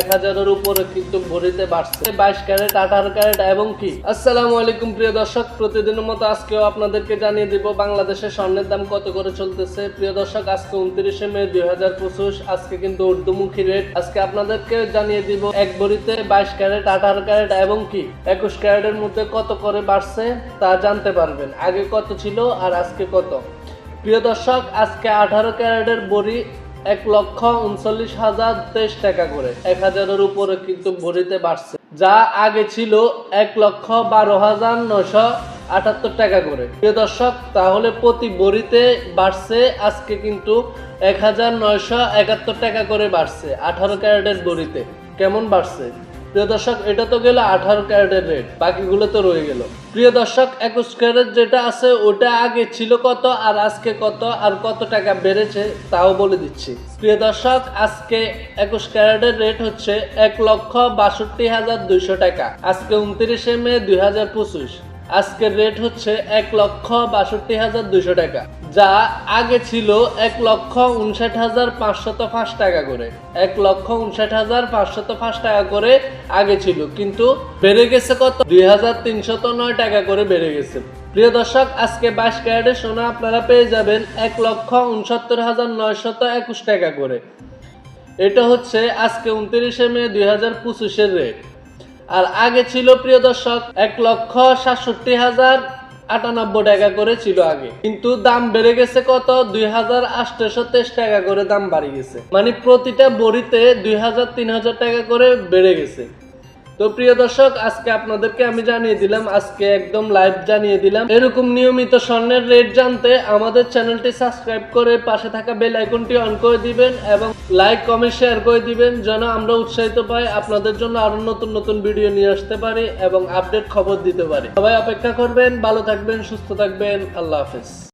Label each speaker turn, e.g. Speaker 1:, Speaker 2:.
Speaker 1: এক হাজারের উপরে কিন্তু ভরিতে বাড়ছে বাইশ ক্যারেট, আঠারো ক্যারেট এবং কি? আসসালামু আলাইকুম প্রিয় দর্শক, প্রতিদিনের মতো আজকেও আপনাদেরকে জানিয়ে দিব বাংলাদেশের স্বর্ণের দাম কত করে চলতেছে। প্রিয় দর্শক, আজকে উনত্রিশে মে দুই হাজার পঁচিশ, আজকে কিন্তু উর্দুমুখী রেট আজকে আপনাদেরকে জানিয়ে দিব এক ভরিতে বাইশ ক্যারেট, আঠারো ক্যারেট এবং কি? একুশ ক্যারেটের মধ্যে কত করে বাড়ছে তা জানতে পারবেন। আগে কত ছিল আর আজকে কত? প্রিয় দর্শক, আজকে আঠারো ক্যারেটের বড়ি এক লক্ষ উনচল্লিশ হাজার তেইশ টাকা করে। এক হাজারের উপরে কিন্তু ভরিতে বাড়ছে। যা আগে ছিল এক লক্ষ বারো হাজার নশো আটাত্তর টাকা করে। প্রিয় দর্শক, তাহলে প্রতি বড়িতে বাড়ছে, আজকে কিন্তু এক হাজার নয়শো একাত্তর টাকা করে বাড়ছে, আঠারো ক্যারেটের বড়িতে কেমন বাড়ছে? প্রিয় দর্শক, এটা তো গেল আঠারো ক্যারেটের রেট, বাকিগুলো তো রয়ে গেল। প্রিয় দর্শক, একুশ ক্যারেট যেটা আছে, ওটা আগে ছিল কত আর আজকে কত আর কত টাকা বেড়েছে তাও বলে দিচ্ছি। প্রিয় দর্শক, আজকে একুশ ক্যারেটের রেট হচ্ছে এক লক্ষ বাষট্টি হাজার দুইশো টাকা। আজকে উনত্রিশে মে দুই হাজার পঁচিশ। আজকের রেট হচ্ছে এক লক্ষ বাষট্টি হাজার দুইশো টাকা। যা আগে ছিল এক লক্ষ উনষাট হাজার পাঁচশত পাঁচ টাকা করে। এক লক্ষ উনষাট হাজার পাঁচশত পাঁচ টাকা করে আগে ছিল, কিন্তু বেড়ে গেছে কত? দুই হাজার তিনশত নয় টাকা করে বেড়ে গেছে। প্রিয় দর্শক, আজকে বাইশ ক্যারেটের সোনা আপনারা পেয়ে যাবেন এক লক্ষ উনসত্তর হাজার নয়শত একুশ টাকা করে। এটা হচ্ছে আজকে উনত্রিশে মে দুই হাজার পঁচিশের রেট আর আগে ছিল, প্রিয় দর্শক, এক লক্ষ সাতষট্টি হাজার আটানব্বই টাকা করে ছিল আগে। কিন্তু দাম বেড়ে গেছে কত? দুই হাজার আটশো তেইশ টাকা করে দাম বাড়ি গেছে। মানে প্রতিটা বড়িতে দুই হাজার তিন হাজার টাকা করে বেড়ে গেছে। তো প্রিয় দর্শক, আজকে আপনাদেরকে আমি জানিয়ে দিলাম, আজকে একদম লাইভ জানিয়ে দিলাম। এরকম নিয়মিত স্বর্ণের রেট জানতে আমাদের চ্যানেলটি সাবস্ক্রাইব করে পাশে থাকা বেল আইকনটি অন করে দিবেন এবং লাইক কমেন্ট শেয়ার করে দিবেন, যেন আমরা উৎসাহিত পাই, আপনাদের জন্য আরও নতুন নতুন ভিডিও নিয়ে আসতে পারি এবং আপডেট খবর দিতে পারি। সবাই অপেক্ষা করবেন, ভালো থাকবেন, সুস্থ থাকবেন, আল্লাহ হাফেজ।